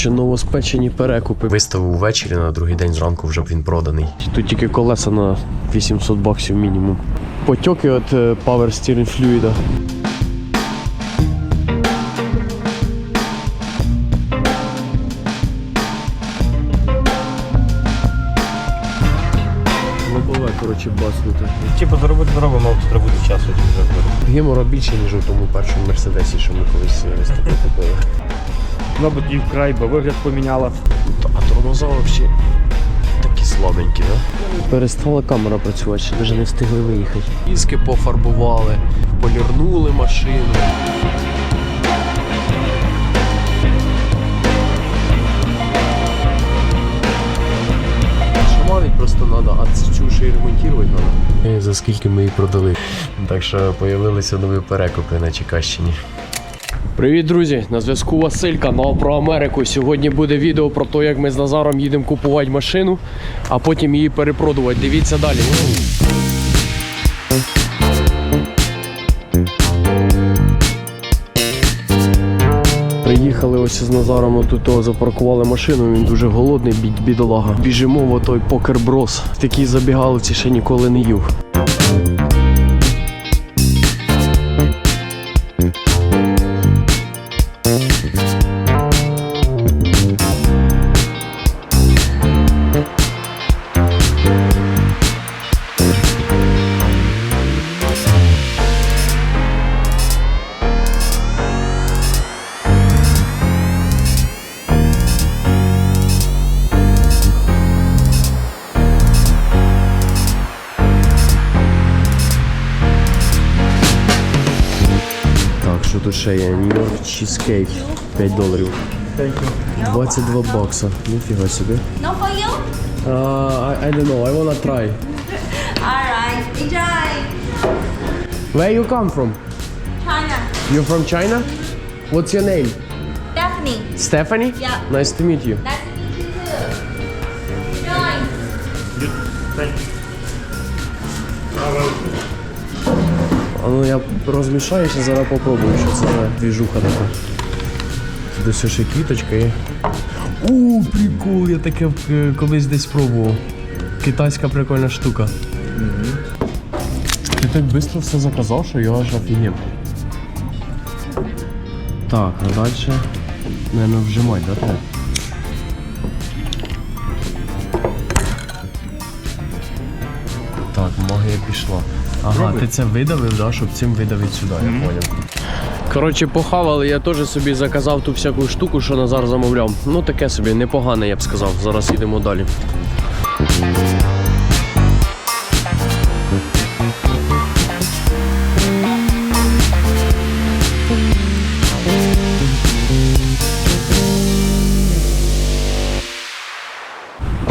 Коротше, новоспечені перекупи. Виставив ввечері на другий день зранку вже б він проданий. Тут тільки колеса на 800 баксів мінімум. Потьоки від е, Power Steering Fluid. Коротше, баснуте. Типу заробити зробимо, але треба буде часу. Гемора більше, ніж у тому першому мерседесі, що ми колись е, з тобою купили. Мабуть, і вкрай би вигляд поміняла. А тормоза взагалі такі слабенькі, да? Перестала камера працювати, ще навіть не встигли виїхати. Іски пофарбували, полірнули машину. Шаманить просто треба, а цю ще й ремонтувати треба. За скільки ми її продали. Так що з'явилися нові перекупи на Чекащині. Привіт, друзі! На зв'язку Василь, канал про Америку. Сьогодні буде відео про те, як ми з Назаром їдемо купувати машину, а потім її перепродувати. Дивіться далі. Приїхали ось з Назаром тут запаркували машину, він дуже голодний, бідолага. Біжимо в той покерброс. В такій забігаловці ще ніколи не їв. ще є? Нью-Йорк чізкейк 5 доларів. 22 бакса. Ніфіга собі. No for you? Uh, I, I don't know, I wanna try. Alright, enjoy. Where you come from? China. You from China? What's your name? Daphne. Stephanie? Yeah. Nice to meet you. Nice Ну я розмішаюся, зараз попробую, що це двіжуха така. Тут ось ще квіточка є. У, прикол, я таке е, колись десь пробував. Китайська прикольна штука. Ти так швидко все заказав, що я аж офігів. Так, а далі, наверное, вжимать, да, треба? Так, магія пішла. Ага, ти це видавив, да, щоб цим видавити сюди, я поняв. Коротше, похавали, я теж собі заказав ту всяку штуку, що Назар замовляв. Ну таке собі, непогане, я б сказав. Зараз йдемо далі.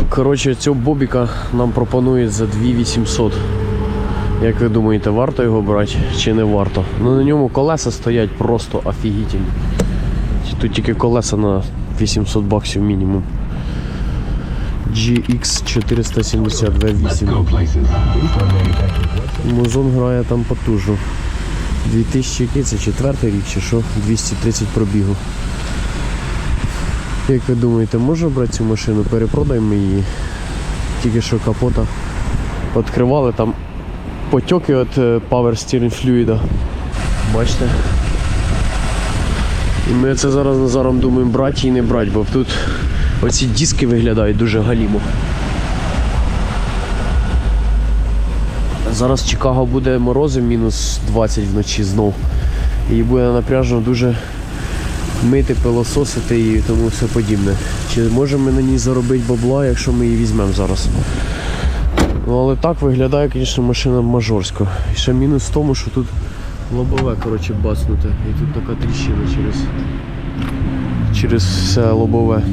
Коротше, цього бобіка нам пропонують за 2800. Як ви думаєте, варто його брати чи не варто? Ну на ньому колеса стоять просто офігітельні. Тут тільки колеса на 800 баксів мінімум. GX 470 V8. Музон грає там потужно. 2000 який рік чи що? 230 пробігу. Як ви думаєте, можна брати цю машину? Перепродаємо її. Тільки що капота відкривали там потьоки від е, Power Steering Fluid. Бачите? І ми це зараз Назаром думаємо брати і не брати, бо тут оці диски виглядають дуже галімо. Зараз Чикаго буде морози мінус 20 вночі знов. І буде напряжно дуже мити, пилососити і тому все подібне. Чи можемо ми на ній заробити бабла, якщо ми її візьмемо зараз? Ну але так виглядає, звісно, машина мажорська. І ще мінус в тому, що тут лобове коротше, баснуте. І тут така тріщина через, через все лобове.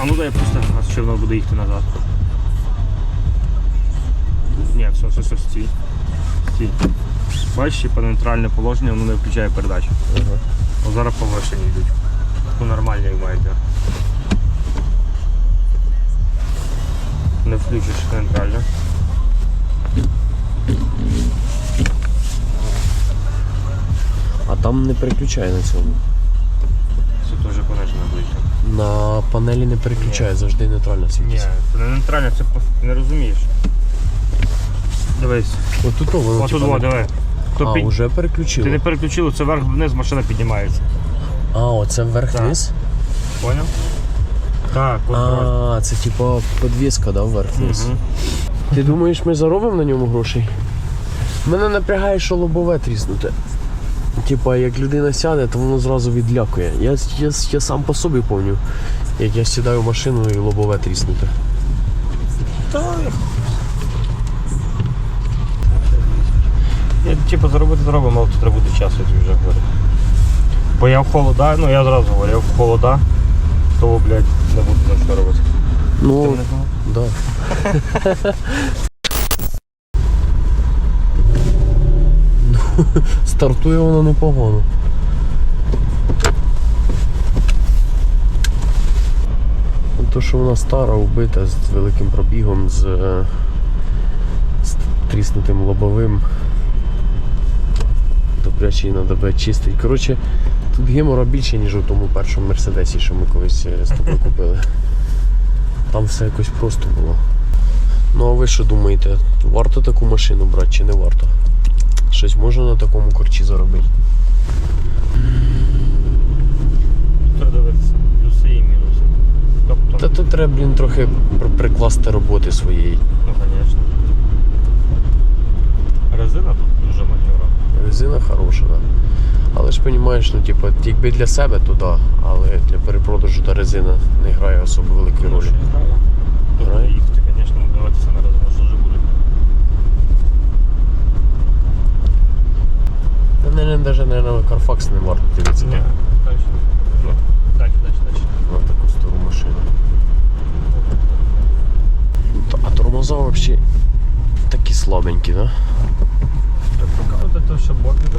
А ну дай просто газ, що воно буде їхати назад. Все, все, все, стій. Стій. Бачиш, по нейтральне положення воно не включає передачу. Ага. зараз по йдуть. Ну нормальні як маєте. Не включиш нейтрально. А там не переключає на цьому. Це теж понижена ближче. На панелі не переключає, завжди нейтрально Ні, це не нейтрально, це просто не розумієш. Дивись. Отут о, воно Ось типа, тут, во, не- диви. То А, під- вже Ти не переключив, це вверх-вниз машина піднімається. А, оце вверх-вниз? Поняв? Так, от ось. А, це типа подвіска, да, вверх-вниз. Мгм. Ти думаєш, ми заробимо на ньому грошей? Мене напрягає, що лобове тріснуте. Типа, як людина сяде, то воно зразу відлякує. Я, я, я сам по собі пам'ятаю, як я сідаю в машину і лобове тріснуте. Типу заробити заробимо, але тут треба буде часу, я тобі вже говорю. Бо я в холода, ну я зразу говорю, я в холода, то, блядь, не буду нічого робити. Ти Ну, мене знав? да. Ну, Стартує воно непогано. То, що вона стара, убита, з великим пробігом, з, е, з тріснутим лобовим. Добряче її треба чистити. Коротше, тут гемора більше, ніж у тому першому мерседесі, що ми колись е, з тобою купили. Там все якось просто було. Ну а ви що думаєте, варто таку машину брати чи не варто? Щось можна на такому корчі заробити? Тобто, Та тут треба, блін, трохи прикласти роботи своєї. ну, звісно. Резина тут дуже матюра. Резина хороша, да. Але ж розумієш, ну типу, якби для себе, то да, але для перепродажу та резина не грає особо великої ролі. Грає? їхати, звісно, дивитися на резину, що вже буде. Та не, навіть, навіть на Carfax не варто дивитися Ні, так, далі. Далі, далі, далі. на таку стару машину. А тормоза взагалі такі слабенькі, да? Це все бомбіда.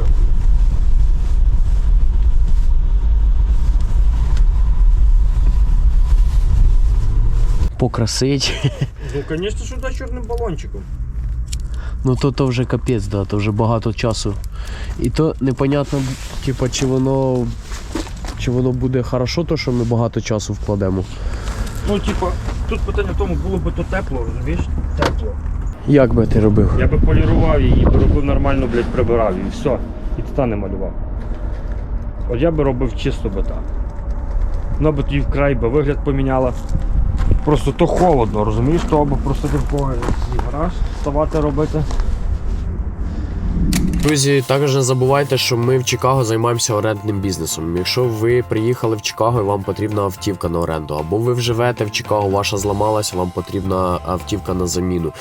Покрасить. Ну, звісно, що да, чорним балончиком. Ну то, то вже капець, да, то вже багато часу. І то непонятно, типа, чи воно. Чи воно буде хорошо, то що ми багато часу вкладемо. Ну, типа, тут питання в тому, було б то тепло, розумієш? Тепло. Як би ти робив? Я би полірував її, би робив нормально, блядь, прибирав і все. І тута не малював. От я би робив чисто би так. Вона би тоді вкрай би вигляд поміняла. Просто то холодно, розумієш, то або просто в когось гараж ставати робити. Друзі, також не забувайте, що ми в Чикаго займаємося орендним бізнесом. Якщо ви приїхали в Чикаго і вам потрібна автівка на оренду, або ви живете в Чикаго, ваша зламалася, вам потрібна автівка на заміну.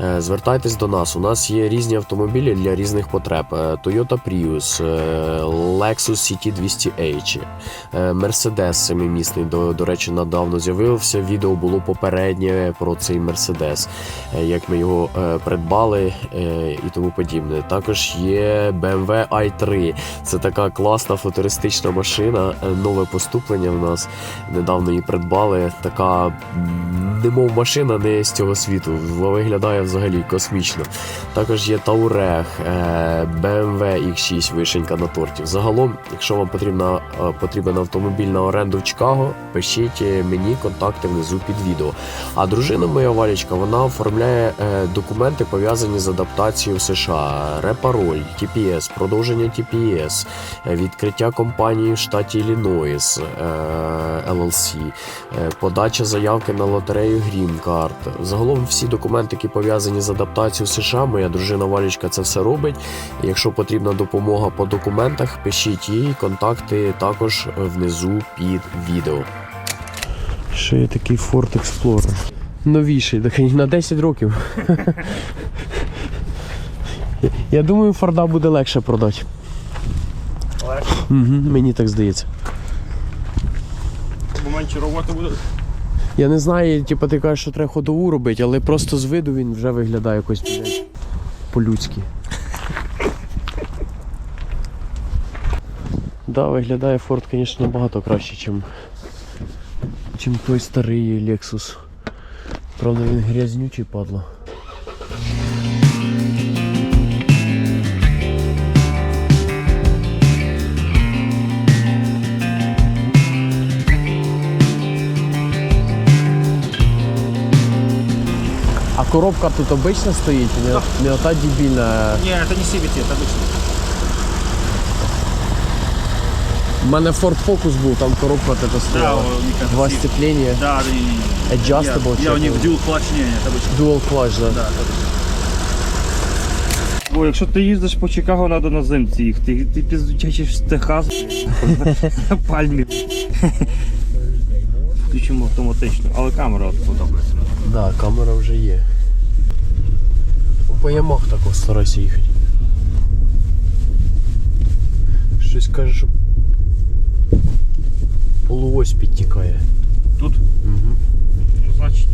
е, Звертайтесь до нас. У нас є різні автомобілі для різних потреб: Е, Toyota Prius, е, Lexus CT 200H, е, Mercedes семимісний. До, до речі, недавно з'явився відео було попереднє про цей Mercedes, як ми його придбали і тому подібне. Також є BMW i3. Це така класна футуристична машина, е, нове поступлення в нас. Недавно її придбали. Така немов машина не з цього світу. Виглядає взагалі космічно. Також є е, BMW X6, вишенька на торті. Загалом, якщо вам потрібна, е, потрібен автомобіль на оренду в Чикаго, пишіть е, мені контакти внизу під відео. А дружина моя Валічка, вона оформляє е, документи пов'язані з адаптацією в США, репароль, TPS, продовження TPS, е, відкриття компанії в штаті Іллінойс, е, LLC, е, подача заявки на лотерею Green Card. Загалом всі документи, які пов'язані з адаптацією США, моя дружина Валічка це все робить. Якщо потрібна допомога по документах, пишіть їй, контакти також внизу під відео. Ще є такий Ford Explorer. Новіший, такий на 10 років. Я думаю, Форда буде легше продати. Легше. Угу, мені так здається. Бо менше роботи буде. Я не знаю, типу, ти кажеш, що треба ходову робити, але просто з виду він вже виглядає якось по-людськи. Да, виглядає Ford, звісно, набагато краще, чим, чим той старий Lexus. Правда, він грязнючий падла. коробка тут обична стоїть, не, не ота дебільна. Не, это не CVT, это обычный. У мене Ford Focus був, там коробка така стояла. у них это Два CVT. сцепления, Да, и... Adjustable, Я, я у них что-то. dual clutch, не, не, это обычный. dual clutch, да. Да, это обычный. Бо якщо ти їздиш по Чикаго, треба на зимці їхати. Ти піздучачиш в Техас на пальмі. Включимо автоматично, але камера от подобається. Да, камера вже є. По ямах такого старайся їхати. Щось каже, що полуось підтікає. Тут, Угу. ну, значить,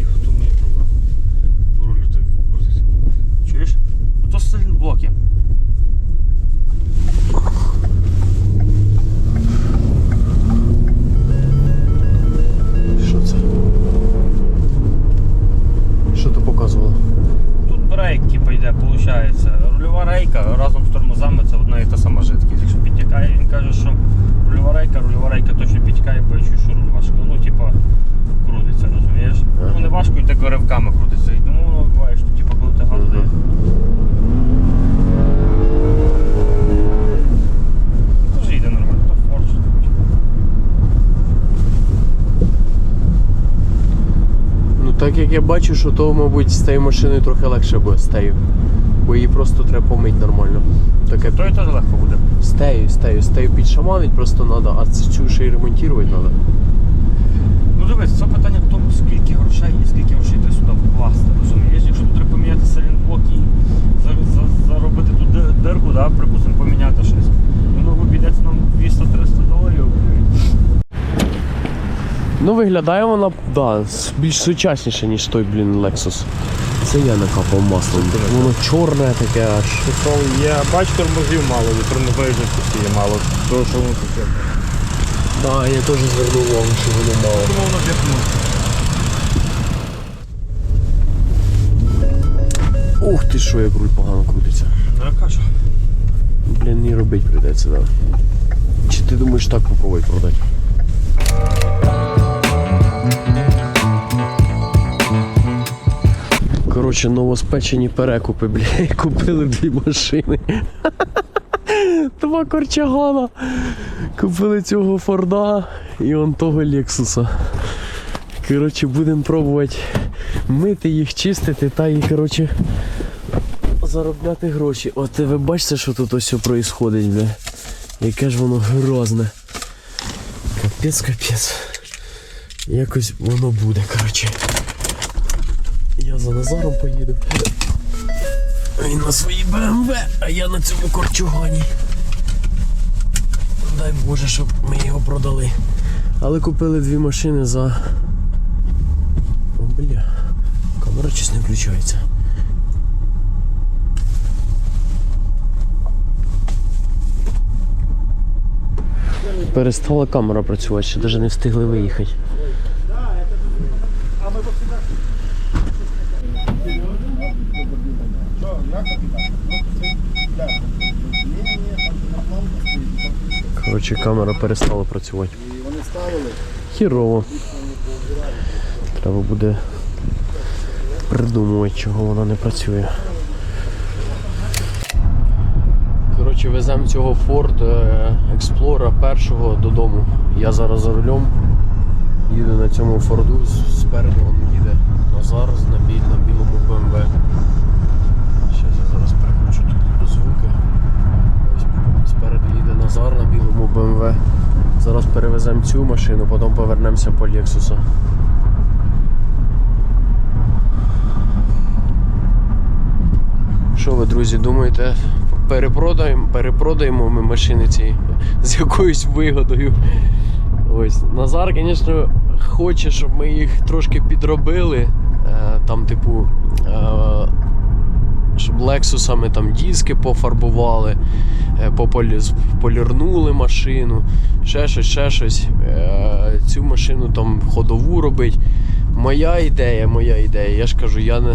ривками крутиться. І тому буває, що типу, коли ти Ага. даєш. Теж йде нормально, то форш. Ну так як я бачу, що то, мабуть, з тією машиною трохи легше буде з тею. Бо її просто треба помити нормально. Таке То і теж легко буде. з тею, з тею, з підшаманить просто треба, а цю ще й ремонтувати треба. Ну дивись, це питання в тому, скільки грошей і скільки грошей ти сюди вкласти. Розумієш, якщо тут треба поміняти салінблок і за, за, заробити ту ди- дирку, да, припустимо, поміняти щось. Ну обійдеться нам 200-300 доларів. Ну виглядає вона, да, більш сучасніше, ніж той, блін, Lexus. Це я накапав маслом. Воно чорне таке аж. Я бачу, тормозів мало, вітронебейжних є мало. Того, що воно таке. Да, я теж звернув увагу, що воно мало. Воно в'якнуло. Ух ти що, як руль погано крутиться. Ну я кажу. Блін, не робити прийдеться, да. Чи ти думаєш так попробуй продати? Коротше, новоспечені перекупи, бля, купили дві машини. Два корчагана. Купили цього Форда і он того Лексуса. Коротше, будемо пробувати мити їх, чистити та і, коротше, заробляти гроші. От ви бачите, що тут ось происходить, бля. Яке ж воно грозне. Капець, капець. Якось воно буде, коротше. Я за Назаром поїду. Він на своїй БМВ, а я на цьому корчугані. Дай Боже, щоб ми його продали. Але купили дві машини за. О, бля. Камера щось не включається. Перестала камера працювати, ще навіть не встигли виїхати. Коротше, камера перестала працювати. Хірово. Треба буде придумувати, чого вона не працює. Коротше, веземо цього Ford е, Explorer першого додому. Я зараз за рулем. Їду на цьому Форду, спереду он їде Назар на, на білому BMW. Щас я зараз переключу тут звуки. Ось спереду їде Назар на білому BMW. Зараз перевеземо цю машину, потім повернемося по Lexus. Що ви, друзі, думаєте? Перепродаємо, перепродаємо ми машини ці з якоюсь вигодою. Ось. Назар, звісно, хоче, щоб ми їх трошки підробили. Е, Там, типу, е, щоб лексусами там диски пофарбували, е, полірнули машину, ще щось, ще щось. Е, Цю машину там ходову робить. Моя ідея, моя ідея. Я ж кажу, я не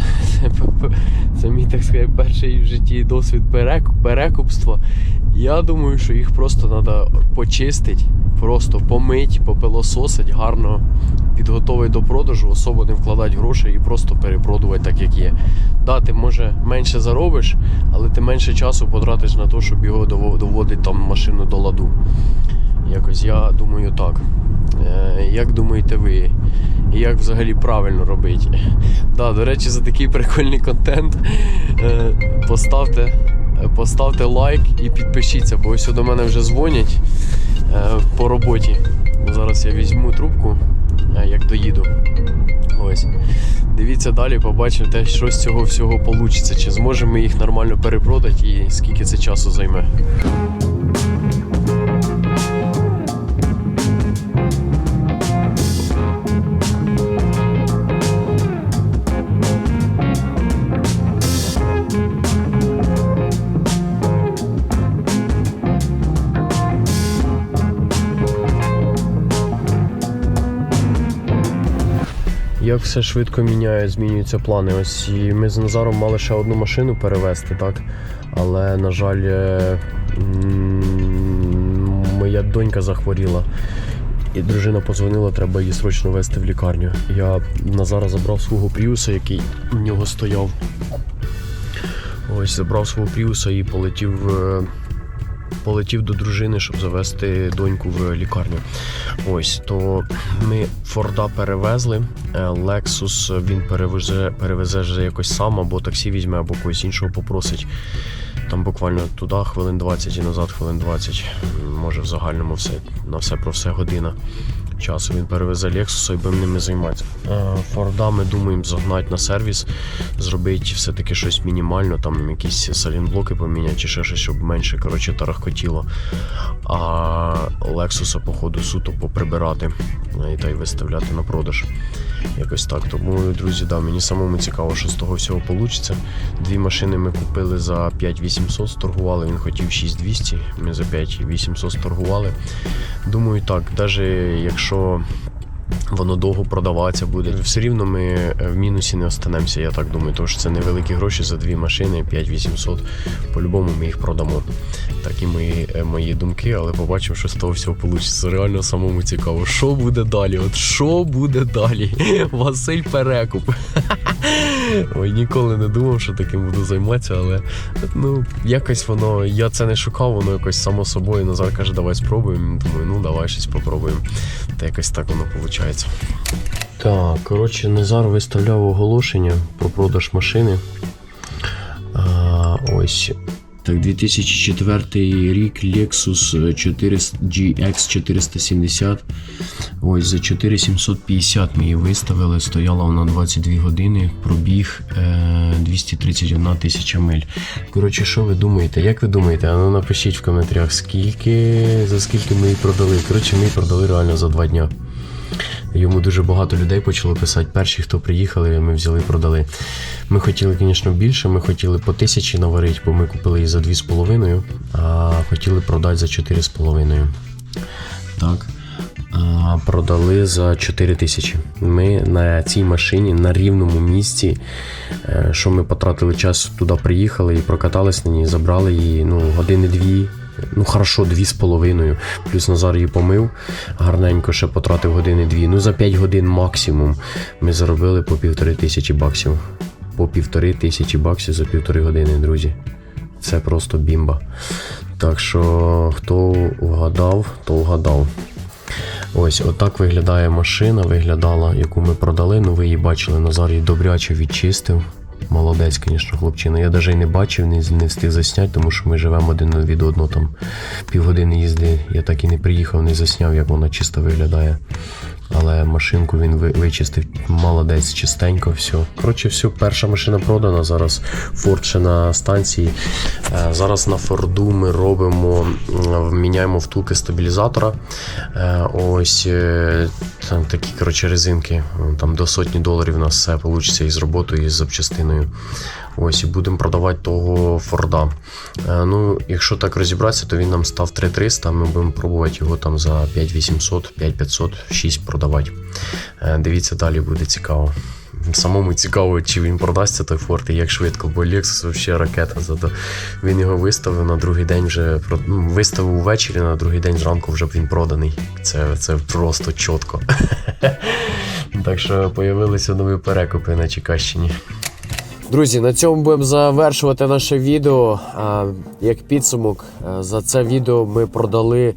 це мій так сказати перший в житті досвід перекупства. Я думаю, що їх просто треба почистити, просто помить, попилососить, гарно підготовити до продажу, особо не вкладати гроші і просто перепродувати так, як є. Да, ти може менше заробиш, але ти менше часу потратиш на те, щоб його доводити там машину до ладу. Якось я думаю так. Е, як думаєте ви? І як взагалі правильно робити? Да, до речі, за такий прикольний контент е, поставте, поставте лайк і підпишіться, бо ось до мене вже дзвонять е, по роботі. Зараз я візьму трубку, як доїду. Ось. Дивіться далі, побачимо те, що з цього всього вийде. Чи зможемо ми їх нормально перепродати і скільки це часу займе. Як все швидко міняє, змінюються плани. Ось і ми з Назаром мали ще одну машину перевезти, так? Але, на жаль, е, моя донька захворіла. І дружина позвонила, треба її срочно везти в лікарню. Я Назара забрав свого пріуса, який в нього стояв. Ось забрав свого пріуса і полетів. Полетів до дружини, щоб завести доньку в лікарню. Ось то ми Форда перевезли. Лексус він перевезе, перевезе вже якось сам, або таксі візьме, або когось іншого попросить. Там буквально туди хвилин 20 і назад хвилин 20. Може в загальному все на все про все година часу. Він перевезе Lexus і будемо ними займатися. Е, Форда ми думаємо загнати на сервіс, зробити все-таки щось мінімально, там якісь салінблоки поміняти чи ще щось, щоб менше коротше, тарахкотіло. А Lexus, походу, суто поприбирати е, і та й виставляти на продаж. Якось так. Тому, друзі, да, мені самому цікаво, що з того всього вийде. Дві машини ми купили за 5800, сторгували, він хотів 6200, ми за 5800 сторгували. Думаю, так, навіть якщо воно довго продаватися буде, все рівно ми е, в мінусі не останемося, я так думаю, тому що це невеликі гроші за дві машини, 5800. По-любому ми їх продамо. Такі мої, е, мої думки, але побачимо, що з того всього вийде. Реально самому цікаво, що буде далі? От що буде далі? Василь Перекуп. Ой, ніколи не думав, що таким буду займатися, але ну, якось воно, я це не шукав, воно якось само собою. Назар каже, давай спробуємо. Думаю, ну давай щось спробуємо. Та якось так воно виходить. Так, коротше, Назар виставляв оголошення про продаж машини. А, ось. Так, 2004 рік Lexus 400 GX 470. Ось за 4750 ми її виставили. Стояла вона 22 години, пробіг е, 231 тисяча миль. Коротше, що ви думаєте? Як ви думаєте? Ну напишіть в коментарях, скільки, за скільки ми її продали. Коротше, ми її продали реально за два дня. Йому дуже багато людей почало писати. Перші, хто приїхали, ми взяли продали. Ми хотіли, звісно, більше. Ми хотіли по тисячі наварити, бо ми купили її за 2,5, а хотіли продати за 4,5. Так. А продали за 4 тисячі. Ми на цій машині на рівному місці, е, що ми потратили час туди, приїхали і прокатались на ній, забрали її ну, години-дві. Ну, хорошо, дві з половиною. Плюс Назар її помив, гарненько ще потратив години-дві. Ну, за 5 годин максимум ми заробили по півтори тисячі баксів. По півтори тисячі баксів за півтори години, друзі. Це просто бімба. Так що, хто вгадав, то вгадав. Ось, отак виглядає машина, виглядала, яку ми продали. Ну, ви її бачили, Назар її добряче відчистив. Молодець, звісно, хлопчина. Я навіть не бачив, не, не встиг засняти, тому що ми живемо один від одного там півгодини їзди. Я так і не приїхав, не засняв, як вона чисто виглядає. Але машинку він ви- вичистив молодець, чистенько, все. Коротше, все, перша машина продана. Зараз Форд ще на станції. Е, Зараз на Форду ми робимо, міняємо втулки стабілізатора. Е, Ось е, там такі коротше, резинки. Там до сотні доларів у нас все вийде із роботою, із запчастиною. Ось, і будемо продавати того Форда. Ну, якщо так розібратися, то він нам став 3300, ми будемо пробувати його там за 5800, 5500, 6 продавати. Е, Дивіться, далі буде цікаво. Самому цікаво, чи він продасться той Форд і як швидко, бо Lexus взагалі ракета. Зато він його виставив на другий день вже ну, виставив увечері, на другий день зранку вже він проданий. Це, це просто чітко. Так що появилися нові перекупи на Чекащині. Друзі, на цьому будемо завершувати наше відео. Як підсумок, за це відео ми продали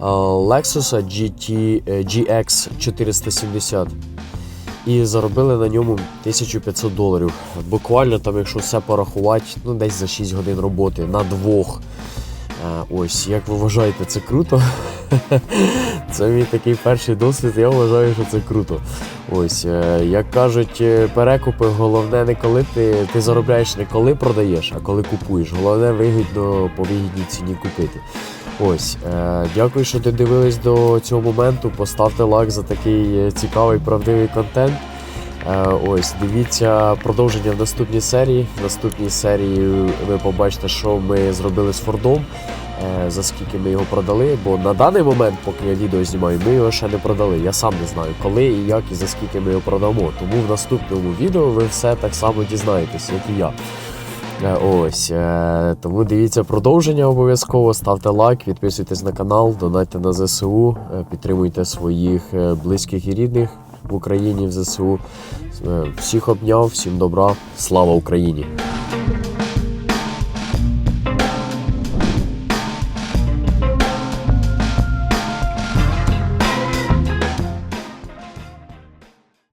Lexus GT, е, GX 470 і заробили на ньому 1500 доларів. Буквально там, якщо все порахувати, ну десь за 6 годин роботи на двох. Ось, як ви вважаєте, це круто? Це мій такий перший досвід, я вважаю, що це круто. Ось, е, як кажуть, е, перекупи, головне не коли ти, ти заробляєш не коли продаєш, а коли купуєш. Головне вигідно по вигідній ціні купити. Ось, е, дякую, що ти дивились до цього моменту. Поставте лайк за такий е, цікавий правдивий контент. Е, Ось, дивіться продовження в наступній серії. В наступній серії ви побачите, що ми зробили з Фордом, е, за скільки ми його продали. Бо на даний момент, поки я відео знімаю, ми його ще не продали. Я сам не знаю, коли і як, і за скільки ми його продамо. Тому в наступному відео ви все так само дізнаєтесь, як і я. Е, Ось е, тому дивіться продовження обов'язково. Ставте лайк, підписуйтесь на канал, донайте на ЗСУ, е, підтримуйте своїх близьких і рідних в Україні в ЗСУ. Всіх обняв, всім добра, слава Україні!